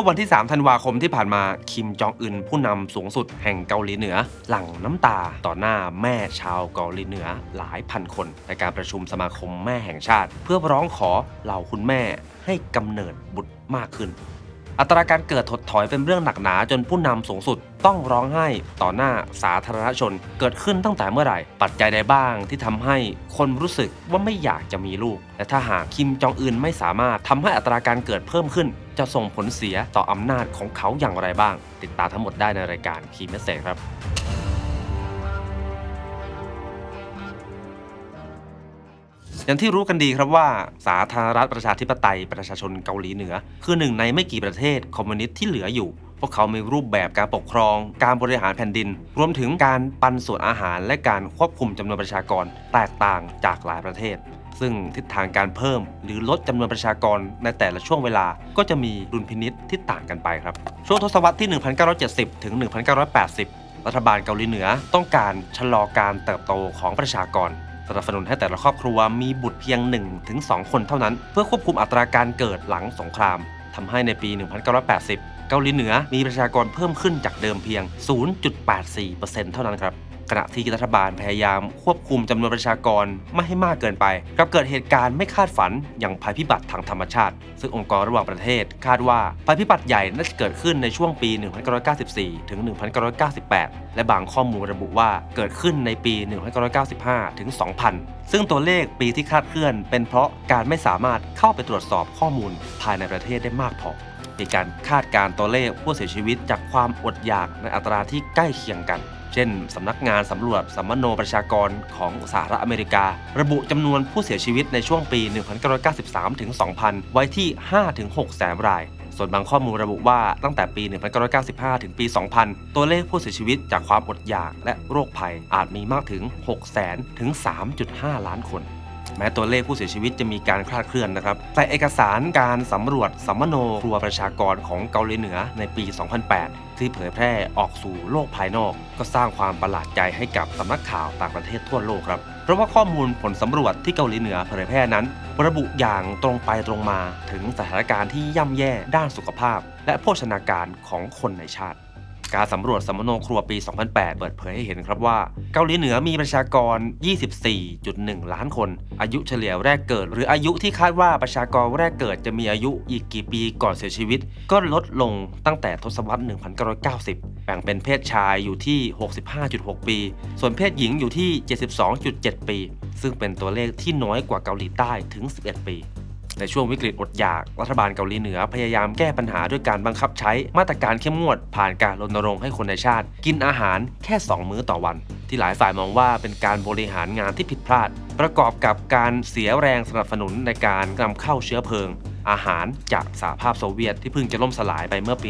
มื่อวันที่ 3 ธันวาคมที่ผ่านมาคิมจองอึนผู้นำสูงสุดแห่งเกาหลีเหนือ หลั่งน้ำตาต่อหน้าแม่ชาวเกาหลีเหนือหลายพันคน ในการประชุมสมาคมแม่แห่งชาติ เพื่อร้องขอเหล่าคุณแม่ให้กำเนิดบุตรมากขึ้น อัตราการเกิดถดถอยเป็นเรื่องหนักหนาจนผู้นำสูงสุด ต้องร้องไห้ต่อหน้าสาธารณชน เกิดขึ้นตั้งแต่เมื่อไหร่ ปัจจัยใดบ้างที่ทำให้คนรู้สึกว่าไม่อยากจะมีลูก และถ้าหากคิมจองอึนไม่สามารถทำให้อัตราการเกิดเพิ่มขึ้น จะส่งผลเสียต่ออำนาจของเขาอย่างไรบ้าง ติดตามทั้งหมดได้ในรายการคีเมสเซครับ อย่างที่รู้กันดีครับว่าสาธารณรัฐประชาธิปไตยประชาชนเกาหลีเหนือ คือหนึ่งในไม่กี่ประเทศคอมมิวนิสต์ที่เหลืออยู่ พวกเขามีรูปแบบการปกครอง การบริหารแผ่นดิน รวมถึงการปันส่วนอาหารและการควบคุมจำนวนประชากรแตกต่างจากหลายประเทศ ซึ่งทิศทางการเพิ่ม หรือลดจำนวนประชากรในแต่ละช่วงเวลาก็จะมีดุลพินิษที่ต่างกันไปครับช่วงทศวรรษที่ 1970 ถึง 1980 รัฐบาลเกาหลีเหนือต้องการชะลอการเติบโตของประชากร สนับสนุนให้แต่ละครอบครัวมีบุตรเพียง 1-2 คนเท่านั้น เพื่อควบคุมอัตราการเกิดหลังสงครามทำให้ในปี 1980 เกาหลีเหนือมีประชากรเพิ่มขึ้นจากเดิมเพียง 0.84%เท่านั้นครับขณะที่รัฐบาลพยายามควบคุมจำนวนประชากรไม่ให้มากเกินไปกลับเกิดเหตุการณ์ไม่คาดฝันอย่างภัยพิบัติทางธรรมชาติ ซึ่งองค์กรระหว่างประเทศคาดว่าภัยพิบัติใหญ่น่าจะเกิดขึ้นในช่วงปี 1994 ถึง 1998 และบางข้อมูลระบุว่าเกิดขึ้นในปี 1995 ถึง 2000 ซึ่งตัวเลขปีที่คาดเคลื่อนเป็นเพราะการไม่สามารถเข้าไปตรวจสอบข้อมูลภายในประเทศได้มากพอ มีการคาดการตัวเลขผู้เสียชีวิตจากความอดอยากในอัตราที่ใกล้เคียงกัน เช่น สำนักงานสำรวจสัมมโนประชากรของสหรัฐอเมริกา ระบุจำนวนผู้เสียชีวิตในช่วงปี 1993 ถึง 2000 ไว้ที่ 5-6 แสนราย ส่วนบางข้อมูลระบุว่าตั้งแต่ปี 1995 ถึงปี 2000 ตัวเลขผู้เสียชีวิตจากความอดอยากและโรคภัยอาจมีมากถึง6แสนถึง 3.5 ล้านคน แม้ตัวเลขผู้เสียชีวิตจะมีการคลาดเคลื่อนนะครับ แต่เอกสารการสำรวจสัมมโนครัวประชากรของเกาหลีเหนือในปี 2008 ที่เผยแพร่ออกสู่โลกภายนอก ก็สร้างความประหลาดใจให้กับสำนักข่าวต่างประเทศทั่วโลกครับเพราะว่าข้อมูลผลสำรวจที่เกาหลีเหนือเผยแพร่นั้น ระบุอย่างตรงไปตรงมาถึงสถานการณ์ที่ย่ำแย่ด้านสุขภาพ และโภชนาการของคนในชาติ การสำรวจสัมมโนครัวปี 2008 เปิดเผยให้เห็นครับว่า เกาหลีเหนือมีประชากร 24.1 ล้านคน อายุเฉลี่ยแรกเกิด หรืออายุที่คาดว่าประชากรแรกเกิดจะมีอายุอีกกี่ปีก่อนเสียชีวิต ก็ลดลงตั้งแต่ทศวรรษ 1990 แบ่งเป็นเพศชายอยู่ที่ 65.6 ปี ส่วนเพศหญิงอยู่ที่ 72.7 ปี ซึ่งเป็นตัวเลขที่น้อยกว่าเกาหลีใต้ถึง 11 ปี ในช่วงวิกฤตอดอยาก รัฐบาลเกาหลีเหนือพยายามแก้ปัญหาด้วยการบังคับใช้มาตรการเข้มงวด ผ่านการรณรงค์ให้คนในชาติ กินอาหารแค่ 2 มื้อต่อวัน ที่หลายฝ่ายมองว่าเป็นการบริหารงานที่ผิดพลาด ประกอบกับการเสียแรงสนับสนุนในการนำเข้าเชื้อเพลิง อาหารจากสหภาพโซเวียตที่เพิ่งจะล่มสลายไปเมื่อปี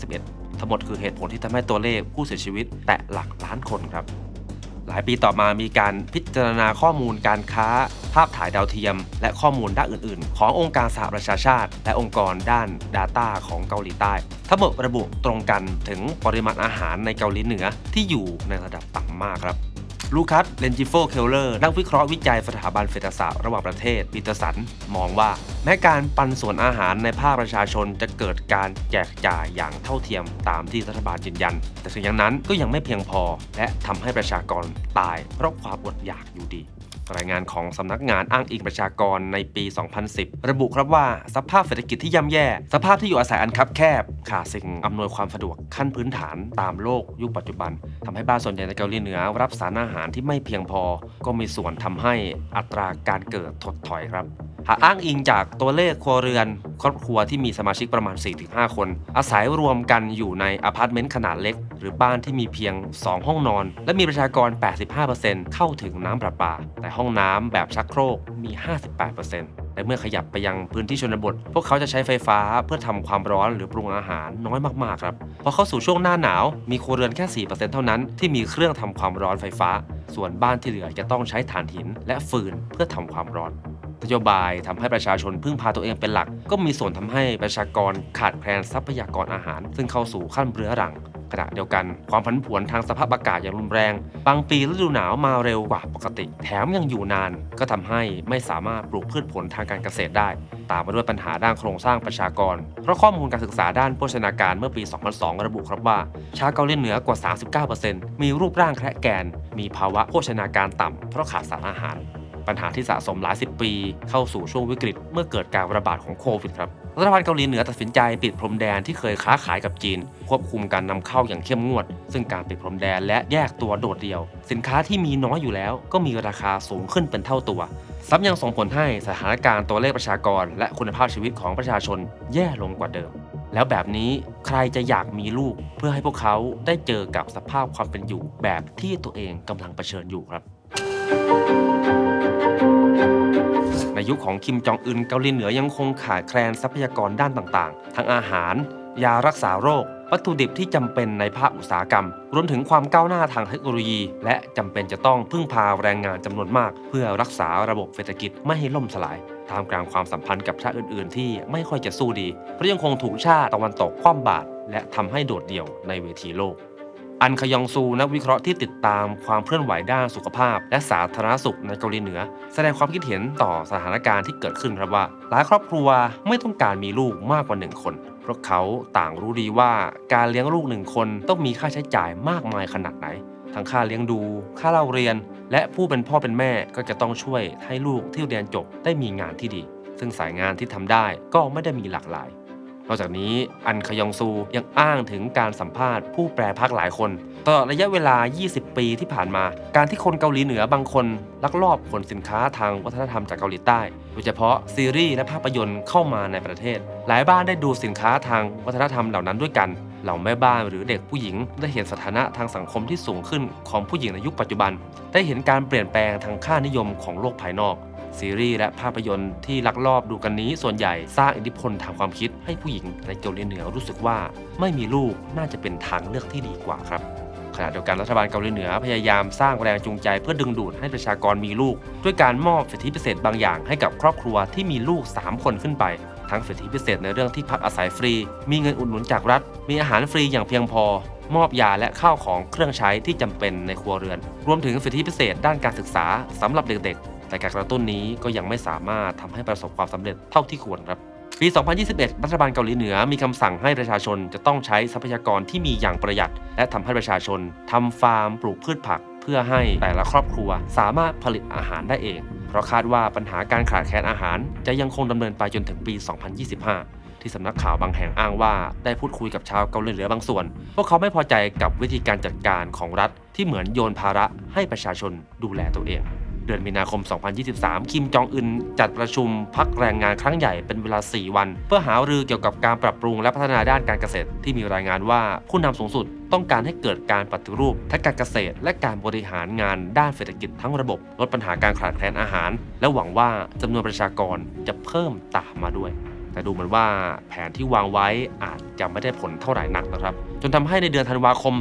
1991 ทั้งหมดคือเหตุผลที่ทำให้ตัวเลขผู้เสียชีวิตแตะหลักล้านคนครับ หลายปีต่อมามีการพิจารณาข้อมูลการค้า ภาพถ่ายดาวเทียม และข้อมูลด้านอื่น ๆ ขององค์การสหประชาชาติ และองค์กรด้าน Data ของเกาหลีใต้ ทั้งหมดระบุตรงกันถึงปริมาณอาหารในเกาหลีเหนือที่อยู่ในระดับต่ำมากครับ ลูคัส เลนจิโฟ เคลเลอร์ นักวิเคราะห์วิจัยสถาบันเศรษฐศาสตร์ระหว่างประเทศปีเตอร์สัน มองว่า แม้การปันส่วนอาหารในภาคประชาชนจะเกิดการแจกจ่ายอย่างเท่าเทียมตามที่รัฐบาลยืนยัน แต่ถึงอย่างนั้นก็ยังไม่เพียงพอ และทำให้ประชากรตายเพราะความอดอยากอยู่ดี รายงานของสำนักงานอ้างอิงประชากรในปี 2010 ระบุครับว่าสภาพเศรษฐกิจที่ย่ำแย่ สภาพที่อยู่อาศัยอันคับแคบ ขาดสิ่งอำนวยความสะดวกขั้นพื้นฐานตามโลกยุคปัจจุบันทำให้บ้านส่วนใหญ่ในเกาหลีเหนือ รับสารอาหารที่ไม่เพียงพอ ก็มีส่วนทำให้อัตราการเกิดถดถอยครับหากอ้างอิงจากตัวเลขครัวเรือน ครอบครัวที่มีสมาชิกประมาณ 4-5 คน อาศัยรวมกันอยู่ในอพาร์ตเมนต์ขนาดเล็ก หรือบ้านที่มีเพียง 2 ห้องนอน และมีประชากร 85%เข้าถึงน้ำประปา แต่ห้องน้ำแบบชักโครกมี 58%แต่เมื่อขยับไปยังพื้นที่ชนบท พวกเขาจะใช้ไฟฟ้าเพื่อทำความร้อนหรือปรุงอาหารน้อยมากๆครับพอเข้าสู่ช่วงหน้าหนาวมีครัวเรือนแค่ 4%เท่านั้นที่มีเครื่องทำความร้อนไฟฟ้า ส่วนบ้านที่เหลือจะต้องใช้ถ่านหิน และฟืนเพื่อทำความร้อนนโยบายทำให้ประชาชนพึ่งพาตัวเองเป็นหลัก ก็มีส่วนทำให้ประชากรขาดแคลนทรัพยากรอาหาร ซึ่งเข้าสู่ขั้นเรื้อรัง ขณะเดียวกัน ความผันผวนทางสภาพอากาศอย่างรุนแรง บางปีฤดูหนาวมาเร็วกว่าปกติ แถมยังอยู่นาน ก็ทำให้ไม่สามารถปลูกพืชผลทางการเกษตรได้ ตามมาด้วยปัญหาด้านโครงสร้างประชากร เพราะข้อมูลการศึกษาด้านโภชนาการเมื่อปี 2002 ระบุครับว่า ชาวเกาหลีเหนือกว่า 39%มีรูปร่างแคระแกน มีภาวะโภชนาการต่ำเพราะขาดสารอาหาร ปัญหาที่สะสมหลายสิบปี เข้าสู่ช่วงวิกฤต เมื่อเกิดการระบาดของโควิดครับรัฐบาลเกาหลีเหนือตัดสินใจปิดพรมแดนที่เคยค้าขายกับจีน ควบคุมการนำเข้าอย่างเข้มงวด ซึ่งการปิดพรมแดนและแยกตัวโดดเดี่ยว สินค้าที่มีน้อยอยู่แล้ว ก็มีราคาสูงขึ้นเป็นเท่าตัวซ้ำยังส่งผลให้สถานการณ์ตัวเลขประชากร และคุณภาพชีวิตของประชาชนแย่ลงกว่าเดิม แล้วแบบนี้ใครจะอยากมีลูก เพื่อให้พวกเขาได้เจอกับสภาพความเป็นอยู่แบบที่ตัวเองกำลังเผชิญอยู่ครับ ยุคของคิมจองอึนเกาหลีเหนือยังคงขาดแคลนทรัพยากรด้านต่างๆ ทั้งอาหาร ยารักษาโรค วัตถุดิบที่จำเป็นในภาคอุตสาหกรรม รวมถึงความก้าวหน้าทางเทคโนโลยี และจำเป็นจะต้องพึ่งพาแรงงานจำนวนมาก เพื่อรักษาระบบเศรษฐกิจไม่ให้ล่มสลายท่ามกลางความสัมพันธ์กับชาติอื่นๆ ที่ไม่ค่อยจะสู้ดี เพราะยังคงถูกชาติตะวันตกคว่ำบาตรและทำให้โดดเดี่ยวในเวทีโลก อันคยองซูนักวิเคราะห์ที่ติดตามความเคลื่อนไหวด้านสุขภาพ และสาธารณสุขในเกาหลีเหนือ แสดงความคิดเห็นต่อสถานการณ์ที่เกิดขึ้นครับว่า หลายครอบครัวไม่ต้องการมีลูกมากกว่าหนึ่งคน เพราะเขาต่างรู้ดีว่าการเลี้ยงลูกหนึ่งคนต้องมีค่าใช้จ่ายมากมายขนาดไหน ทั้งค่าเลี้ยงดู ค่าเล่าเรียน และผู้เป็นพ่อเป็นแม่ก็จะต้องช่วยให้ลูกที่เรียนจบได้มีงานที่ดี ซึ่งสายงานที่ทำได้ก็ไม่ได้มีหลากหลาย นอกจากนี้อันคยองซูยังอ้างถึงการสัมภาษณ์ผู้แปรพักหลายคนตลอดระยะเวลา 20 ปีที่ผ่านมา การที่คนเกาหลีเหนือบางคนลักลอบขนสินค้าทางวัฒนธรรมจากเกาหลีใต้ โดยเฉพาะซีรีส์และภาพยนตร์เข้ามาในประเทศ หลายบ้านได้ดูสินค้าทางวัฒนธรรมเหล่านั้นด้วยกันเหล่าแม่บ้านหรือเด็กผู้หญิงได้เห็นสถานะทางสังคมที่สูงขึ้นของผู้หญิงในยุคปัจจุบัน ได้เห็นการเปลี่ยนแปลงทางค่านิยมของโลกภายนอก ซีรีส์และภาพยนตร์ที่ลักลอบดูกันนี้ส่วนใหญ่สร้างอิทธิพลทางความคิดให้ผู้หญิงในเกาหลีเหนือรู้สึกว่า ไม่มีลูกน่าจะเป็นทางเลือกที่ดีกว่าครับขณะเดียวกันรัฐบาลเกาหลีเหนือพยายามสร้างแรงจูงใจเพื่อดึงดูดให้ประชากรมีลูก ด้วยการมอบสิทธิพิเศษบางอย่างให้กับครอบครัวที่มีลูก 3 คนขึ้นไป ทั้งสิทธิพิเศษในเรื่องที่พักอาศัยฟรี มีเงินอุดหนุนจากรัฐ มีอาหารฟรีอย่างเพียงพอ มอบยาและข้าวของเครื่องใช้ที่จำเป็นในครัวเรือน รวมถึงสิทธิพิเศษด้านการศึกษาสำหรับเด็กๆ แต่การกระตุ้นนี้ก็ยังไม่สามารถทำให้ประสบความสำเร็จเท่าที่ควรครับ ปี 2021 รัฐบาลเกาหลีเหนือมีคำสั่งให้ประชาชนจะต้องใช้ทรัพยากรที่มีอย่างประหยัด และทำให้ประชาชนทำฟาร์ม ปลูกพืชผัก เพื่อให้แต่ละครอบครัวสามารถผลิตอาหารได้เอง เพราะคาดว่าปัญหาการขาดแคลนอาหาร จะยังคงดำเนินไปจนถึงปี 2025ที่สำนักข่าวบางแห่งอ้างว่า ได้พูดคุยกับชาวเกาหลีเหนือบางส่วน พวกเขาไม่พอใจกับวิธีการจัดการของรัฐที่เหมือนโยนภาระให้ประชาชนดูแลตัวเอง เดือนมีนาคม 2023 คิมจองอึนจัดประชุมพักแรงงานครั้งใหญ่เป็นเวลา 4 วัน เพื่อหารือเกี่ยวกับการปรับปรุงและพัฒนาด้านการเกษตร ที่มีรายงานว่าผู้นำสูงสุดต้องการให้เกิดการปฏิรูปทั้งการเกษตร และการบริหารงานด้านเศรษฐกิจทั้งระบบ ลดปัญหาการขาดแคลนอาหาร และหวังว่าจำนวนประชากรจะเพิ่มตามมาด้วย แต่ดูเหมือนว่าแผนที่วางไว้อาจจะไม่ได้ผลเท่าไหร่นักนะครับ จนทำให้ในเดือนธันวาคม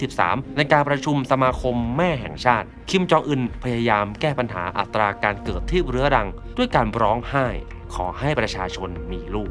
2023 ในการประชุมสมาคมแม่แห่งชาติ คิมจองอึนพยายามแก้ปัญหาอัตราการเกิดที่เรื้อรัง ด้วยการร้องไห้ ขอให้ประชาชนมีลูก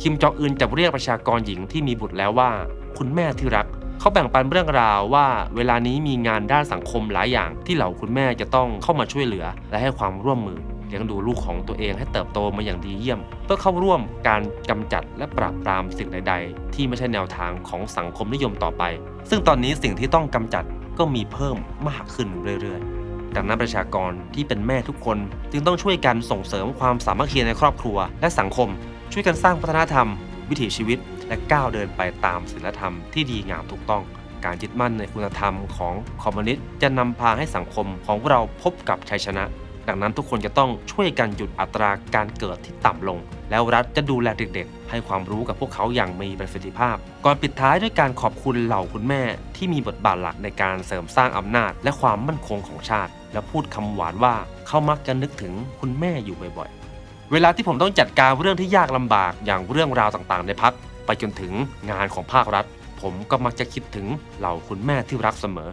คิมจองอึนจะเรียกประชากรหญิงที่มีบุตรแล้วว่า คุณแม่ที่รักเขาแบ่งปันเรื่องราวว่าเวลานี้มีงานด้านสังคมหลายอย่างที่เหล่าคุณแม่จะต้องเข้ามาช่วยเหลือ และให้ความร่วมมือ เลี้ยงดูลูกของตัวเองให้เติบโตมาอย่างดีเยี่ยม เพื่อเข้าร่วมการกำจัดและปราบปรามสิ่งใด ๆ ที่ไม่ใช่แนวทางของสังคมนิยมต่อไป ซึ่งตอนนี้สิ่งที่ต้องกำจัดก็มีเพิ่มมากขึ้นเรื่อยๆ ดังนั้นประชากรที่เป็นแม่ทุกคน จึงต้องช่วยกันส่งเสริมความสามัคคีในครอบครัว และสังคม ช่วยกันสร้างวัฒนธรรม วิถีชีวิต และก้าวเดินไปตามศีลธรรมที่ดีงามถูกต้องการยึดมั่นในคุณธรรมของคอมมิวนิสต์จะนำพาให้สังคมของเราพบกับชัยชนะ ดังนั้นทุกคนจะต้องช่วยกันหยุดอัตราการเกิดที่ต่ำลง แล้วรัฐจะดูแลเด็กๆ ให้ความรู้กับพวกเขาอย่างมีประสิทธิภาพ ก่อนปิดท้ายด้วยการขอบคุณเหล่าคุณแม่ ที่มีบทบาทหลักในการเสริมสร้างอำนาจ และความมั่นคงของชาติ และพูดคำหวานว่าเขามักจะนึกถึงคุณแม่อยู่บ่อยๆ เวลาที่ผมต้องจัดการเรื่องที่ยากลำบากอย่างเรื่องราวต่างๆ ในพักไปจนถึงงานของภาครัฐ ผมก็มักจะคิดถึงเหล่าคุณแม่ที่รักเสมอ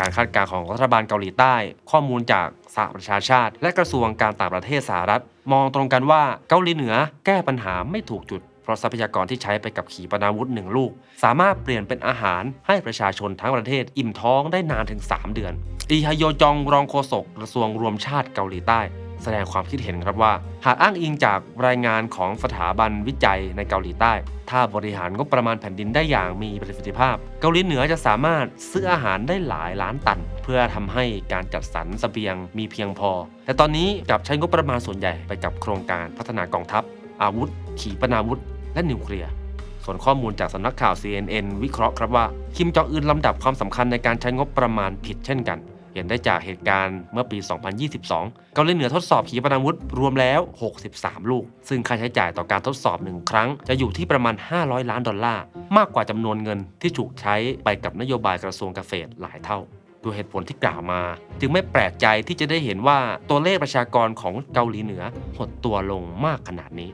การคาดการณ์ของรัฐบาลเกาหลีใต้ ข้อมูลจากสหประชาชาติ และกระทรวงการต่างประเทศสหรัฐ มองตรงกันว่าเกาหลีเหนือแก้ปัญหาไม่ถูกจุด เพราะทรัพยากรที่ใช้ไปกับขีปนาวุธหนึ่งลูก สามารถเปลี่ยนเป็นอาหารให้ประชาชนทั้งประเทศอิ่มท้องได้นานถึง 3 เดือน อีฮโยจองรองโฆษกกระทรวงรวมชาติเกาหลีใต้ แสดงความคิดเห็นครับว่า หากอ้างอิงจากรายงานของสถาบันวิจัยในเกาหลีใต้ ถ้าบริหารงบประมาณแผ่นดินได้อย่างมีประสิทธิภาพ เกาหลีเหนือจะสามารถซื้ออาหารได้หลายล้านตัน เพื่อทำให้การจัดสรรเสบียงมีเพียงพอ แต่ตอนนี้กลับใช้งบประมาณส่วนใหญ่ไปกับโครงการพัฒนากองทัพ อาวุธ ขีปนาวุธ และนิวเคลียร์ส่วนข้อมูลจากสำนักข่าว CNN วิเคราะห์ครับว่า คิมจองอึนลำดับความสำคัญในการใช้งบประมาณผิดเช่นกัน เห็นได้จากเหตุการณ์เมื่อปี 2022 เกาหลีเหนือทดสอบขีปนาวุธรวมแล้ว 63 ลูก ซึ่งค่าใช้จ่ายต่อการทดสอบหนึ่งครั้ง จะอยู่ที่ประมาณ 500 ล้านดอลลาร์ มากกว่าจำนวนเงินที่ถูกใช้ไปกับนโยบายกระทรวงเกษตรหลายเท่าด้วยเหตุผลที่กล่าวมา จึงไม่แปลกใจที่จะได้เห็นว่าตัวเลขประชากรของเกาหลีเหนือหดตัวลงมากขนาดนี้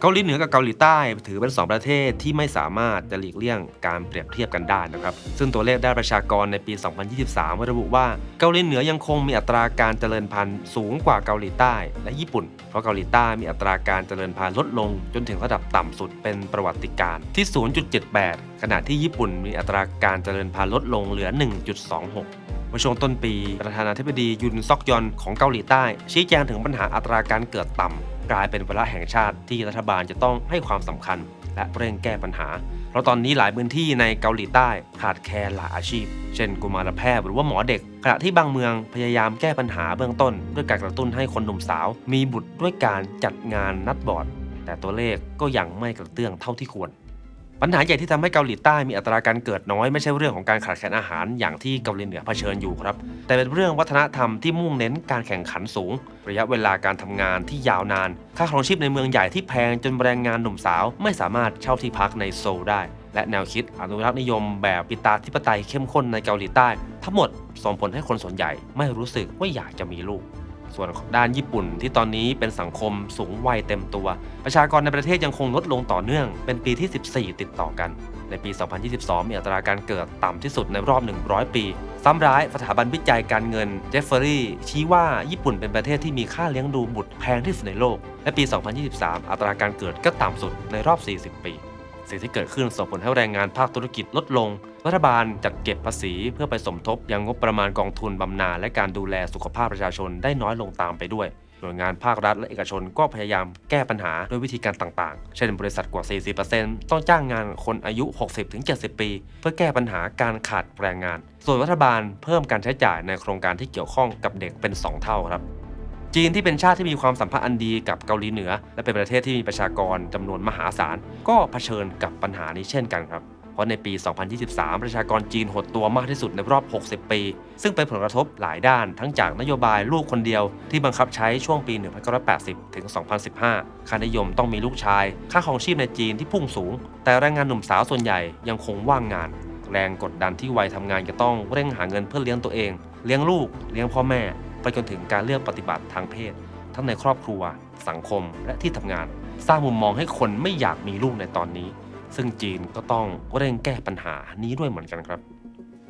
เกาหลีเหนือกับเกาหลีใต้ถือเป็น 2 ประเทศที่ไม่สามารถจะหลีกเลี่ยงการเปรียบเทียบกันได้นะครับ ซึ่งตัวเลขด้านประชากรในปี 2023 ระบุว่าเกาหลีเหนือยังคงมีอัตราการเจริญพันธุ์สูงกว่าเกาหลีใต้และญี่ปุ่น เพราะเกาหลีใต้มีอัตราการเจริญพันธุ์ลดลง จนถึงระดับต่ำสุดเป็นประวัติการณ์ที่ 0.78 ขณะที่ญี่ปุ่นมีอัตราการเจริญพันธุ์ลดลงเหลือ 1.26เมื่อช่วงต้นปี ประธานาธิบดียุนซอกยอนของเกาหลีใต้ ชี้แจงถึงปัญหาอัตราการเกิดต่ำ กลายเป็นวาระแห่งชาติที่รัฐบาลจะต้องให้ความสำคัญ และเร่งแก้ปัญหา เพราะตอนนี้หลายพื้นที่ในเกาหลีใต้ขาดแคลนหลายอาชีพ เช่นกุมารแพทย์หรือว่าหมอเด็ก ขณะที่บางเมืองพยายามแก้ปัญหาเบื้องต้น ด้วยการกระตุ้นให้คนหนุ่มสาว มีบุตรด้วยการจัดงานนัดบอร์ดแต่ตัวเลขก็ยังไม่กระเตื้องเท่าที่ควร ปัญหาใหญ่ที่ทำให้เกาหลีใต้มีอัตราการเกิดน้อยไม่ใช่เรื่องของการขาดแคลนอาหารอย่างที่เกาหลีเหนือเผชิญอยู่ครับ แต่เป็นเรื่องวัฒนธรรมที่มุ่งเน้นการแข่งขันสูง ระยะเวลาการทำงานที่ยาวนาน ค่าครองชีพในเมืองใหญ่ที่แพงจนแรงงานหนุ่มสาว ไม่สามารถเช่าที่พักในโซลได้ และแนวคิดอนุรักษ์นิยมแบบปิตาธิปไตยเข้มข้นในเกาหลีใต้ ทั้งหมดส่งผลให้คนส่วนใหญ่ไม่รู้สึกว่าอยากจะมีลูก ส่วนด้านญี่ปุ่นที่ตอนนี้เป็นสังคมสูงวัยเต็มตัว ประชากรในประเทศยังคงลดลงต่อเนื่อง เป็นปีที่ 14 ติดต่อกัน ในปี 2022 มีอัตราการเกิดต่ำที่สุดในรอบ 100 ปี ซ้ำร้ายสถาบันวิจัยการเงินเจฟเฟอรี่ชี้ว่าญี่ปุ่นเป็นประเทศที่มีค่าเลี้ยงดูบุตรแพงที่สุดในโลก และปี 2023 อัตราการเกิดก็ต่ำสุดในรอบ 40 ปี สิ่งที่เกิดขึ้นส่งผลให้แรงงานภาคธุรกิจลดลง รัฐบาลจัดเก็บภาษีเพื่อไปสมทบยังงบประมาณกองทุนบำนาญและการดูแลสุขภาพประชาชนได้น้อยลงตามไปด้วยหน่วยงานภาครัฐและเอกชนก็พยายามแก้ปัญหาด้วยวิธีการต่างๆ เช่นบริษัทกว่า 40%ต้องจ้างงานคนอายุ 60-70 ปี เพื่อแก้ปัญหาการขาดแรงงาน ส่วนรัฐบาลเพิ่มการใช้จ่ายในโครงการที่เกี่ยวข้องกับเด็กเป็น 2 เท่าครับ จีนที่เป็นชาติที่มีความสัมพันธ์อันดีกับเกาหลีเหนือ และเป็นประเทศที่มีประชากรจำนวนมหาศาล ก็เผชิญกับปัญหานี้เช่นกันครับ ราะในปี 2023 ประชากรจีนหดตัวมากที่สุดในรอบ 60 ปี ซึ่งเป็นผลกระทบหลายด้านทั้งจากนโยบายลูกคนเดียวที่บังคับใช้ช่วงปี 1980 ถึง 2015 ค่านิยมต้องมีลูกชาย ค่าของชีพในจีนที่พุ่งสูง แต่แรงงานหนุ่มสาวส่วนใหญ่ยังคงว่างงาน แรงกดดันที่วัยทำงานจะต้องเร่งหาเงินเพื่อเลี้ยงตัวเอง เลี้ยงลูก เลี้ยงพ่อแม่ ไปจนถึงการเลือกปฏิบัติทางเพศ ทั้งในครอบครัว สังคม และที่ทำงาน สร้างมุมมองให้คนไม่อยากมีลูกในตอนนี้ ซึ่งจีนก็ต้องเร่งแก้ปัญหานี้ด้วยเหมือนกันครับ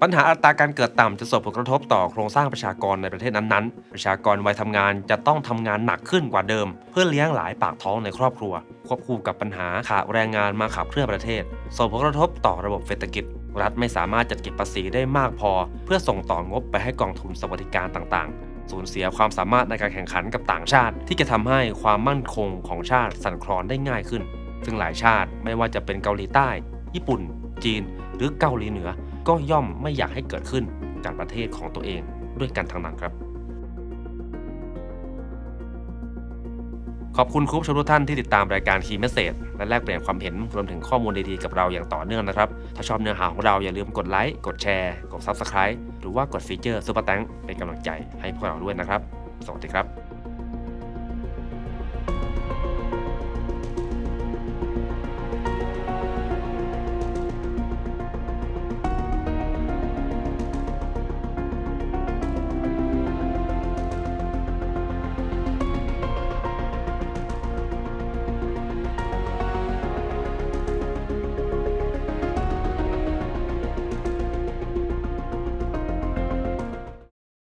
ปัญหาอัตราการเกิดต่ำจะส่งผลกระทบต่อโครงสร้างประชากรในประเทศนั้นๆ ประชากรวัยทำงานจะต้องทำงานหนักขึ้นกว่าเดิม เพื่อเลี้ยงหลายปากท้องในครอบครัว ควบคู่กับปัญหาขาดแรงงานมาขับเคลื่อนประเทศ ส่งผลกระทบต่อระบบเศรษฐกิจ รัฐไม่สามารถจัดเก็บภาษีได้มากพอ เพื่อส่งต่องบไปให้กองทุนสวัสดิการต่างๆ สูญเสียความสามารถในการแข่งขันกับต่างชาติ ที่จะทำให้ความมั่นคงของชาติสั่นคลอนได้ง่ายขึ้น ซึ่งหลายชาติไม่ว่าจะเป็นเกาหลีใต้ ญี่ปุ่น จีน หรือเกาหลีเหนือ ก็ย่อมไม่อยากให้เกิดขึ้นกับประเทศของตัวเองด้วยกันทั้งนั้นครับ ขอบคุณคุณผู้ชมทุกท่านที่ติดตามรายการ Key Message และแลกเปลี่ยนความเห็นรวมถึงข้อมูลดีๆกับเราอย่างต่อเนื่องนะครับ ถ้าชอบเนื้อหาของเราอย่าลืมกดไลค์กดแชร์กด Subscribe หรือว่ากดฟีเจอร์ Super Thank เป็นกำลังใจให้พวกเราด้วยนะครับ สวัสดีครับ